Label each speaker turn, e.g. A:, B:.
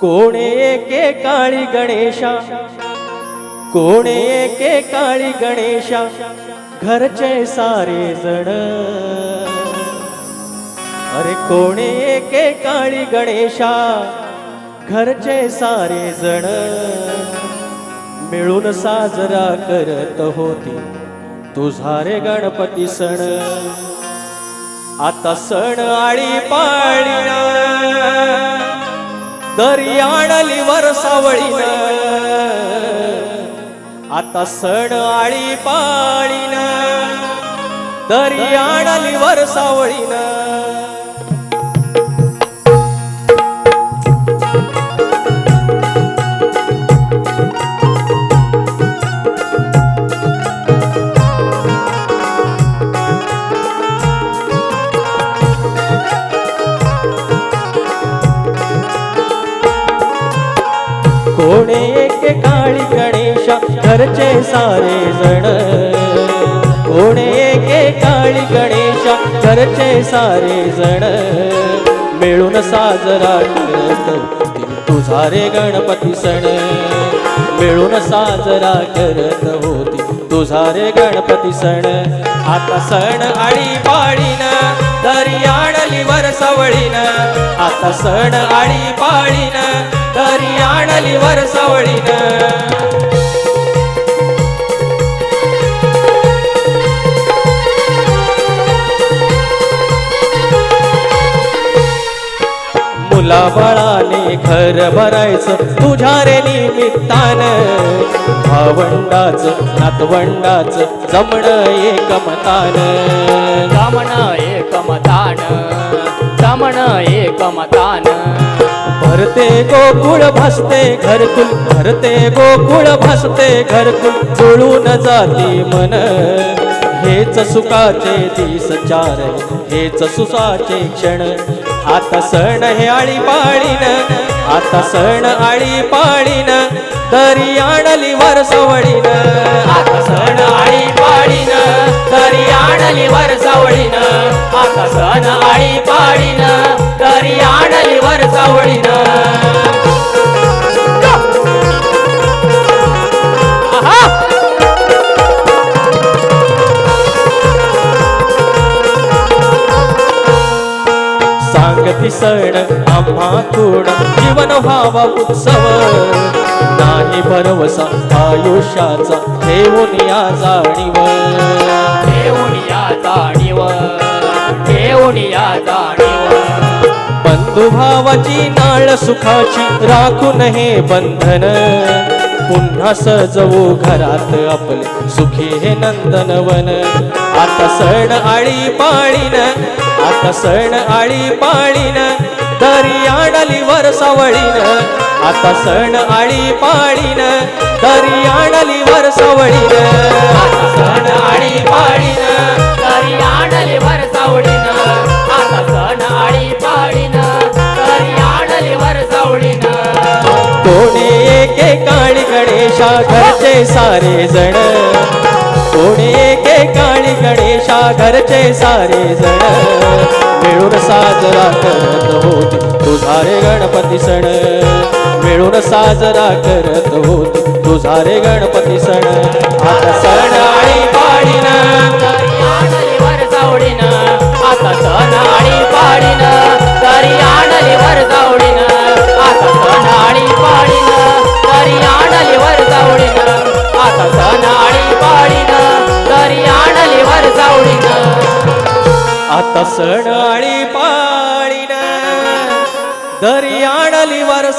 A: कोणे एके काळी गणेशा? कोणे एके काळी गणेशा? घरचे सारे जण. अरे कोणे एके काळी गणेशा? घरचे सारे जण. मिळून साजरा करत होती तुझा रे गणपती सण. आता सण आळी पाळी दरी आणली वर आता सण आळी पाळीन. दरी आणली वर सावळीन कोणे एके काळी गणेशा घरचे सारे जण. कोणे एके काळी गणेशा घरचे सारे जण. मिळून साजरा करत तुझा रे गणपती सण. मिळून साजरा करत होती तुझा रे गणपती सण. आता सण आळी पाळीन दरी वर सवळीन. आता सण आळी पाळीन घरी आणली वर सावळीन. मुला मुलाबाळाने घर भरायचं तुझ्या रे निमित्तान. भावंडाच नातवंडाच जमण एकमतान.
B: रमण एकमतान रमण एकमतान
A: भरते गोकुळ भसते घरकुल भरते गोकुळ भसते घरकुल जुळून जाती मन. हेच सुखाचे दिस चार हेच सुसाचे क्षण. आता सण हे आळी पाळीन आता सण आळी पाळीन
B: तरी आणली वर सवळीन. आता सण आळी पाळीन तरी आणली वर
A: सांगती सण आम्हा थोडा जीवन व्हावा उत्सव. नाही भरवसा आयुष्याचा ठेवून या जाणीव
B: ठेवून या जाणीव ठेवून या जाणीव
A: बंधू नाळ सुखाची राखून हे बंधन. पुन्हा सजवू घरात आपले सुखी हे नंदनवन आता सण आळी पाळीन आता सण आळी पाळीन
B: तरी आणली वर सावळीन. आता सण आळी पाळीन तरी आणली वर सावळीन.
A: गणेशा घरचे सारे जण. कोणी एके काळी गणेशा घरचे सारे जण. मिळून साजरा करत होती तुझा रे गणपती सण. मिळून साजरा करत होती तुझा रे गणपती सण. आता सण आळी पाळीन.
B: आता सणाळी पाळीन
A: दरी आणली वर